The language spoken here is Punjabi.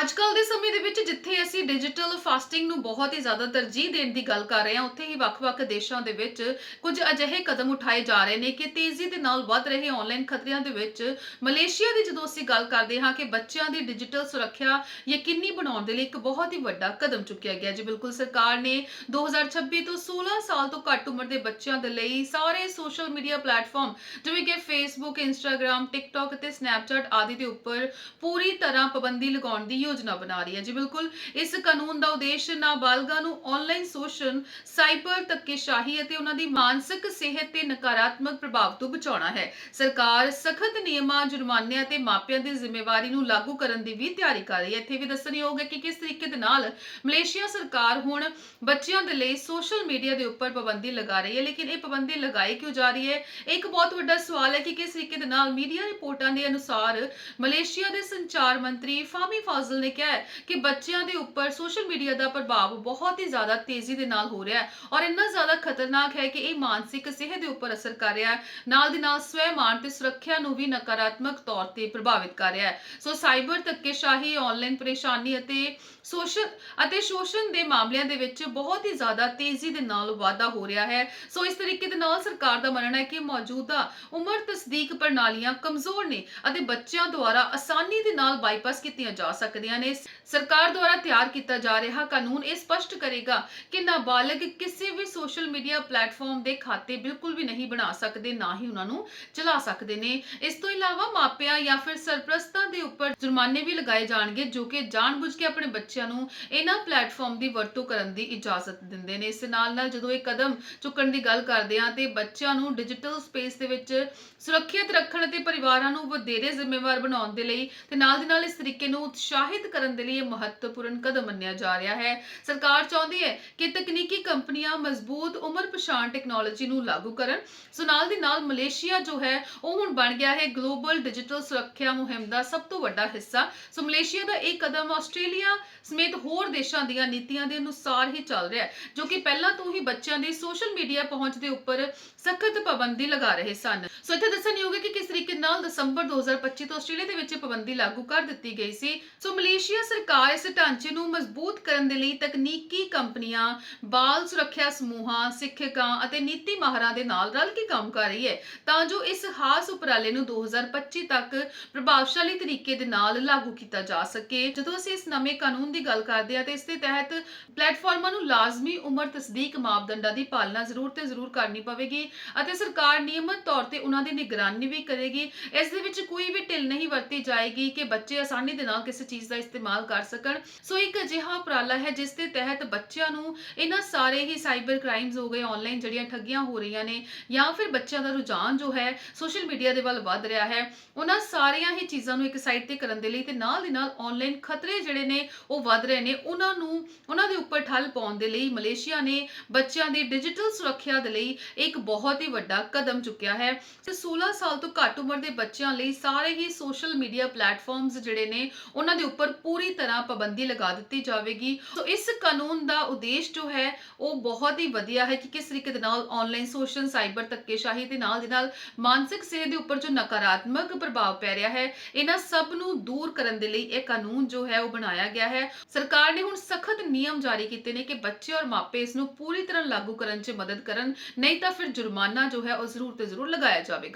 ਅੱਜ ਕੱਲ ਦੇ ਸਮੇਂ ਦੇ ਵਿੱਚ ਜਿੱਥੇ ਅਸੀਂ ਡਿਜੀਟਲ ਫਾਸਟਿੰਗ ਨੂੰ ਬਹੁਤ ਹੀ ਜ਼ਿਆਦਾ ਤਰਜੀਹ ਦੇਣ ਦੀ ਗੱਲ ਕਰ ਰਹੇ ਹਾਂ, ਉੱਥੇ ਹੀ ਵੱਖ-ਵੱਖ ਦੇਸ਼ਾਂ ਦੇ ਵਿੱਚ ਕੁਝ ਅਜਿਹੇ ਕਦਮ ਉਠਾਏ ਜਾ ਰਹੇ ਨੇ ਕਿ ਤੇਜ਼ੀ ਦੇ ਨਾਲ ਵੱਧ ਰਹੇ ਆਨਲਾਈਨ ਖਤਰਿਆਂ ਦੇ ਵਿੱਚ ਮਲੇਸ਼ੀਆ ਦੀ ਜਦੋਂ ਅਸੀਂ ਗੱਲ ਕਰਦੇ ਹਾਂ ਕਿ ਬੱਚਿਆਂ ਦੀ ਡਿਜੀਟਲ ਸੁਰੱਖਿਆ ਯਕੀਨੀ ਬਣਾਉਣ ਦੇ ਲਈ ਇੱਕ ਬਹੁਤ ਹੀ ਵੱਡਾ ਕਦਮ ਚੁੱਕਿਆ ਗਿਆ। ਜੀ ਬਿਲਕੁਲ, ਸਰਕਾਰ ਨੇ 2026 ਤੋਂ 16 ਸਾਲ ਤੋਂ ਘੱਟ ਉਮਰ ਦੇ ਬੱਚਿਆਂ ਦੇ ਲਈ ਸਾਰੇ ਸੋਸ਼ਲ ਮੀਡੀਆ ਪਲੇਟਫਾਰਮ ਜਿਵੇਂ ਕਿ ਫੇਸਬੁੱਕ ਇੰਸਟਾਗ੍ਰam ਟਿਕਟੌਕ ਅਤੇ ਸਨੈਪਚੈਟ ਆਦਿ ਦੇ ਉੱਪਰ ਪੂਰੀ ਤਰ੍ਹਾਂ ਪਾਬੰਦੀ ਲਗਾਉਣ ਦੀ ਯੋਜਨਾ ਬਣਾ ਰਹੀ ਹੈ। ਜੀ ਬਿਲਕੁਲ, ਇਸ ਕਾਨੂੰਨ ਦਾ ਉਦੇਸ਼ ਨਾਬਾਲਗਾਂ ਨੂੰ ਆਨਲਾਈਨ ਸ਼ੋਸ਼ਣ ਸਾਈਬਰ ਧੱਕੇਸ਼ਾਹੀ ਅਤੇ ਉਹਨਾਂ ਦੀ ਮਾਨਸਿਕ ਸਿਹਤ ਤੇ ਨਕਾਰਾਤਮਕ ਪ੍ਰਭਾਵ ਤੋਂ ਬਚਾਉਣਾ ਹੈ। ਸਰਕਾਰ ਸਖਤ ਨਿਯਮਾਂ, ਜੁਰਮਾਨਿਆਂ ਤੇ ਮਾਪਿਆਂ ਦੀ ਜ਼ਿੰਮੇਵਾਰੀ ਨੂੰ ਲਾਗੂ ਕਰਨ ਦੀ ਵੀ ਤਿਆਰੀ ਕਰ ਰਹੀ ਹੈ। ਇੱਥੇ ਵੀ ਦੱਸਣਯੋਗ ਹੈ ਕਿ ਕਿਸ ਤਰੀਕੇ ਦੇ ਨਾਲ ਮਲੇਸ਼ੀਆ ਸਰਕਾਰ ਹੁਣ ਬੱਚਿਆਂ ਦੇ ਲਈ ਸੋਸ਼ਲ ਮੀਡੀਆ ਦੇ ਉੱਪਰ ਪਾਬੰਦੀ ਲਗਾ ਰਹੀ ਹੈ। ਲੇਕਿਨ ਇਹ ਪਾਬੰਦੀ ਲਗਾਈ ਕਿਉਂ ਜਾ ਰਹੀ ਹੈ? ਇੱਕ ਬਹੁਤ ਵੱਡਾ ਸਵਾਲ ਹੈ ਕਿ ਕਿਸ ਤਰੀਕੇ ਦੇ ਨਾਲ ਮੀਡੀਆ ਰਿਪੋਰਟਾਂ ਦੇ ਅਨੁਸਾਰ ਮਲੇਸ਼ੀਆ ਦੇ ਸੰਚਾਰ ਮੰਤਰੀ ਫਾਮੀ ਫਾਜ਼ਲ ਨੇ ਕਿਹਾ ਹੈ ਕਿ ਬੱਚਿਆਂ ਦੇ ਉੱਪਰ ਸੋਸ਼ਲ ਮੀਡੀਆ ਦਾ ਪ੍ਰਭਾਵ ਬਹੁਤ ਹੀ ਜ਼ਿਆਦਾ ਤੇਜ਼ੀ ਦੇ ਨਾਲ ਹੋ ਰਿਹਾ ਹੈ ਔਰ ਇੰਨਾ ਜ਼ਿਆਦਾ ਖਤਰਨਾਕ ਹੈ ਕਿ ਇਹ ਮਾਨਸਿਕ ਸਿਹਤ ਦੇ ਉੱਪਰ ਅਸਰ ਕਰ ਰਿਹਾ ਹੈ। ਨਾਲ ਦੀ ਨਾਲ ਸਵੈਮਾਨ ਤੇ ਸੁਰੱਖਿਆ ਨੂੰ ਵੀ ਨਕਾਰਾਤਮਕ ਤੌਰ ਤੇ ਪ੍ਰਭਾਵਿਤ ਕਰ ਰਿਹਾ ਹੈ। ਸੋ ਸਾਈਬਰ ਧੱਕੇਸ਼ਾਹੀ ਆਨਲਾਈਨ ਪਰੇਸ਼ਾਨੀ ਅਤੇ ਸੋਸ਼ਲ ਅਤੇ ਸ਼ੋਸ਼ਣ ਦੇ ਮਾਮਲਿਆਂ ਦੇ ਵਿੱਚ ਬਹੁਤ ਹੀ ਜ਼ਿਆਦਾ ਤੇਜ਼ੀ ਦੇ ਨਾਲ ਵਾਧਾ ਹੋ ਰਿਹਾ ਹੈ। ਸੋ ਇਸ ਤਰੀਕੇ ਦੇ ਨਾਲ ਸਰਕਾਰ ਦਾ ਮੰਨਣਾ ਹੈ ਕਿ ਮੌਜੂਦਾ ਉਮਰ ਤਸਦੀਕ ਪ੍ਰਣਾਲੀਆਂ ਕਮਜ਼ੋਰ ਨੇ ਅਤੇ ਬੱਚਿਆਂ ਦੁਆਰਾ ਆਸਾਨੀ ਦੇ ਨਾਲ ਬਾਈਪਾਸ ਕੀਤੀਆਂ ਜਾ ਸਕਦੀਆਂ ਨੇ ਸਰਕਾਰ ਦੁਆਰਾ ਤਿਆਰ ਕੀਤਾ ਜਾ ਰਿਹਾ ਕਾਨੂੰਨ, ਇਹ ਸਪਸ਼ਟ ਕਰੇਗਾ ਕਿ ਨਾਬਾਲਗ ਕਿਸੇ ਵੀ ਸੋਸ਼ਲ ਮੀਡੀਆ ਪਲੇਟਫਾਰਮ ਦੇ ਖਾਤੇ ਬਿਲਕੁਲ ਵੀ ਨਹੀਂ ਬਣਾ ਸਕਦੇ, ਨਾ ਹੀ ਉਹਨਾਂ ਨੂੰ ਚਲਾ ਸਕਦੇ ਨੇ। ਇਸ ਤੋਂ ਇਲਾਵਾ ਮਾਪਿਆਂ ਜਾਂ ਫਿਰ ਸਰਪ੍ਰਸਤਾਂ ਦੇ ਉੱਪਰ ਜੁਰਮਾਨੇ ਵੀ ਲਗਾਏ ਜਾਣਗੇ, ਜੋ ਕਿ ਜਾਣਬੁੱਝ ਕੇ ਆਪਣੇ ਬੱਚਿਆਂ ਨੂੰ ਇਹਨਾਂ ਪਲੇਟਫਾਰਮ ਦੀ ਵਰਤੋਂ ਕਰਨ ਦੀ ਇਜਾਜ਼ਤ ਦਿੰਦੇ ਨੇ। ਇਸ ਨਾਲ ਨਾਲ ਜਦੋਂ ਇਹ ਕਦਮ ਚੁੱਕਣ ਦੀ ਗੱਲ ਕਰਦੇ ਆ ਤੇ ਬੱਚਿਆਂ ਨੂੰ ਡਿਜੀਟਲ ਸਪੇਸ ਦੇ ਵਿੱਚ ਸੁਰੱਖਿਅਤ ਰੱਖਣ ਅਤੇ ਪਰਿਵਾਰਾਂ ਨੂੰ ਵਧੇਰੇ ਜ਼ਿੰਮੇਵਾਰ ਬਣਾਉਣ ਦੇ ਲਈ ਤੇ ਨਾਲ ਦੀ ਨਾਲ ਇਸ ਤਰੀਕੇ ਨੂੰ ਉਤਸ਼ਾਹਿਤ ਕਰਨ ਦੇ ਲਈ ਇਹ ਮਹੱਤਵਪੂਰਨ ਕਦਮ ਮੰਨਿਆ ਜਾ ਰਿਹਾ ਹੈ। ਸਰਕਾਰ ਚਾਹੁੰਦੀ ਹੈ ਕਿ ਤਕਨੀਕੀ ਕੰਪਨੀਆਂ ਮਜ਼ਬੂਤ ਉਮਰ ਪਛਾਣ ਟੈਕਨੋਲੋਜੀ ਨੂੰ ਲਾਗੂ ਕਰਨ। ਸੋ ਨਾਲ ਦੀ ਨਾਲ ਮਲੇਸ਼ੀਆ ਜੋ ਹੈ, ਉਹ ਹੁਣ ਬਣ ਗਿਆ ਹੈ ਗਲੋਬਲ ਡਿਜੀਟਲ ਸੁਰੱਖਿਆ ਮੁਹਿੰਮ ਦਾ ਸਭ ਤੋਂ ਵੱਡਾ ਹਿੱਸਾ। ਸੋ ਮਲੇਸ਼ੀਆ ਦਾ ਇਹ ਕਦਮ ਆਸਟ੍ਰੇਲੀਆ ਸਮੇਤ ਹੋਰ ਦੇਸ਼ਾਂ ਦੀਆਂ ਨੀਤੀਆਂ ਦੇ ਅਨੁਸਾਰ ਹੀ ਚੱਲ ਰਿਹਾ ਹੈ, ਜੋ ਕਿ ਪਹਿਲਾਂ ਤੋਂ ਹੀ ਬੱਚਿਆਂ ਦੀ ਸੋਸ਼ਲ ਮੀਡੀਆ ਪਹੁੰਚ ਦੇ ਉੱਪਰ ਸਖਤ ਪਾਬੰਦੀ ਲਗਾ ਰਹੇ ਸਨ। ਸੋ ਇੱਥੇ ਦੱਸਣਯੋਗ ਹੈ ਕਿ ਕਿਸ ਤਰੀਕੇ ਨਾਲ ਦਸੰਬਰ 2025 ਤੋਂ ਆਸਟ੍ਰੇਲੀਆ ਦੇ ਵਿੱਚ ਪਾਬੰਦੀ ਲਾਗੂ ਕਰ ਦਿੱਤੀ ਗਈ ਸੀ। ਸੋ ਮਲੇਸ਼ੀਆ ਸਰਕਾਰ ਇਸ ਢਾਂਚੇ ਨੂੰ ਮਜ਼ਬੂਤ ਕਰਨ ਦੇ ਲਈ ਤਕਨੀਕੀ ਕੰਪਨੀਆਂ, ਬਾਲ ਸੁਰੱਖਿਆ ਸਮੂਹਾਂ ਸਿੱਖਿਅਕਾਂ ਅਤੇ ਨੀਤੀ ਮਾਹਰਾਂ ਦੇ ਨਾਲ ਰਲ ਕੇ ਕੰਮ ਕਰ ਰਹੀ ਹੈ। ਤਾਂ ਜੋ ਇਸ ਖਾਸ ਉਪਰਾਲੇ ਨੂੰ 2025 ਤੱਕ ਪ੍ਰਭਾਵਸ਼ਾਲੀ ਤਰੀਕੇ ਦੇ ਨਾਲ ਲਾਗੂ ਕੀਤਾ ਜਾ ਸਕੇ। ਜਦੋਂ ਅਸੀਂ ਇਸ ਨਵੇਂ ਕਾਨੂੰਨ ਦੀ ਗੱਲ ਕਰਦੇ ਹਾਂ, ਤੇ ਇਸ ਦੇ ਤਹਿਤ ਪਲੇਟਫਾਰਮਾਂ ਨੂੰ ਲਾਜ਼ਮੀ ਉਮਰ ਤਸਦੀਕ ਮਾਪਦੰਡਾਂ ਦੀ ਪਾਲਣਾ ਜ਼ਰੂਰ ਤੇ ਜ਼ਰੂਰ ਕਰਨੀ ਪਵੇਗੀ ਅਤੇ ਸਰਕਾਰ ਨਿਯਮਤ ਤੌਰ ਤੇ ਉਹਨਾਂ ਦੀ ਨਿਗਰਾਨੀ ਵੀ ਕਰੇਗੀ। ਇਸ ਦੇ ਵਿੱਚ ਕੋਈ ਵੀ ਢਿੱਲ ਨਹੀਂ ਵਰਤੀ ਜਾਏਗੀ ਕਿ ਬੱਚੇ ਆਸਾਨੀ ਦੇ ਨਾਲ ਕਿਸੇ ਚੀਜ਼ ਦਾ ਇਸਤੇਮਾਲ ਕਰ ਸਕਣ। ਸੋ ਇੱਕ ਅਜਿਹਾ ਉਪਰਾਲਾ ਹੈ, ਜਿਸ ਦੇ ਤਹਿਤ ਬੱਚਿਆਂ ਨੂੰ ਇਹਨਾਂ ਸਾਰੇ ਹੀ ਸਾਈਬਰ ਕ੍ਰਾਈਮਸ ਹੋ ਗਏ ਆਨਲਾਈਨ ਜਿਹੜੀਆਂ ਠੱਗੀਆਂ ਹੋ ਰਹੀਆਂ ਨੇ, ਜਾਂ ਫਿਰ ਬੱਚਿਆਂ ਦਾ ਰੁਝਾਨ ਜੋ ਹੈ, ਸੋਸ਼ਲ ਮੀਡੀਆ ਦੇ ਵੱਲ ਵੱਧ ਰਿਹਾ ਹੈ। ਉਹਨਾਂ ਸਾਰੀਆਂ ਹੀ ਚੀਜ਼ਾਂ ਨੂੰ ਇੱਕ ਸਾਈਡ ਤੇ ਕਰਨ ਦੇ ਲਈ ਤੇ ਨਾਲ ਦੀ ਨਾਲ ਆਨਲਾਈਨ ਖਤਰੇ ਜਿਹੜੇ ਨੇ, ਉਹ ਵੱਧ ਰਹੇ ਨੇ। ਉਹਨਾਂ ਨੂੰ, ਉਹਨਾਂ ਦੇ ਉੱਪਰ ਠੱਲ ਪਾਉਣ ਦੇ ਲਈ ਮਲੇਸ਼ੀਆ ਨੇ ਬੱਚਿਆਂ ਦੀ ਡਿਜੀਟਲ ਸੁਰੱਖਿਆ ਦੇ ਲਈ ਇੱਕ ਬਹੁਤ ਹੀ ਵੱਡਾ ਕਦਮ ਚੁੱਕਿਆ ਹੈ। ਤੇ 16 ਸਾਲ ਤੋਂ ਘੱਟ ਉਮਰ ਦੇ ਬੱਚਿਆਂ ਲਈ ਸਾਰੇ ਹੀ ਸੋਸ਼ਲ ਮੀਡੀਆ ਪਲੇਟਫਾਰਮਸ ਜਿਹੜੇ ਨੇ, ਉਹਨਾਂ ਦੇ ਉੱਪਰ ਪੂਰੀ ਤਰ੍ਹਾਂ ਪਾਬੰਦੀ ਲਗਾ ਦਿੱਤੀ ਜਾਵੇਗੀ। ਸੋ ਇਸ ਕਾਨੂੰਨ ਦਾ ਉਦੇਸ਼ ਜੋ ਹੈ, ਉਹ ਬਹੁਤ ਹੀ ਵਧੀਆ ਹੈ ਕਿ ਕਿਸ ਤਰੀਕੇ ਦੇ ਨਾਲ ਆਨਲਾਈਨ ਸੋਸ਼ਲ ਸਾਈਬਰ ਧੱਕੇਸ਼ਾਹੀ ਦੇ ਨਾਲ ਦੇ ਨਾਲ ਮਾਨਸਿਕ ਸਿਹਤ ਦੇ ਉੱਪਰ ਜੋ ਨਕਾਰਾਤਮਕ ਪ੍ਰਭਾਵ ਪੈ ਰਿਹਾ ਹੈ, ਇਹਨਾਂ ਸਭ ਨੂੰ ਦੂਰ ਕਰਨ ਦੇ ਲਈ ਇਹ ਕਾਨੂੰਨ ਜੋ ਹੈ, ਉਹ ਬਣਾਇਆ ਗਿਆ ਹੈ। ਸਰਕਾਰ ਨੇ ਹੁਣ ਸਖਤ ਨਿਯਮ ਜਾਰੀ ਕੀਤੇ ਨੇ ਕਿ ਬੱਚੇ ਔਰ ਮਾਪੇ ਇਸ ਨੂੰ ਪੂਰੀ ਤਰ੍ਹਾਂ ਲਾਗੂ ਕਰਨ 'ਚ ਮਦਦ ਕਰਨ, ਨਹੀਂ ਤਾਂ ਫਿਰ ਜੁਰਮਾਨਾ ਜੋ ਹੈ, ਉਹ ਜ਼ਰੂਰ ਤੇ ਜ਼ਰੂਰ ਲਗਾਇਆ ਜਾਵੇਗਾ।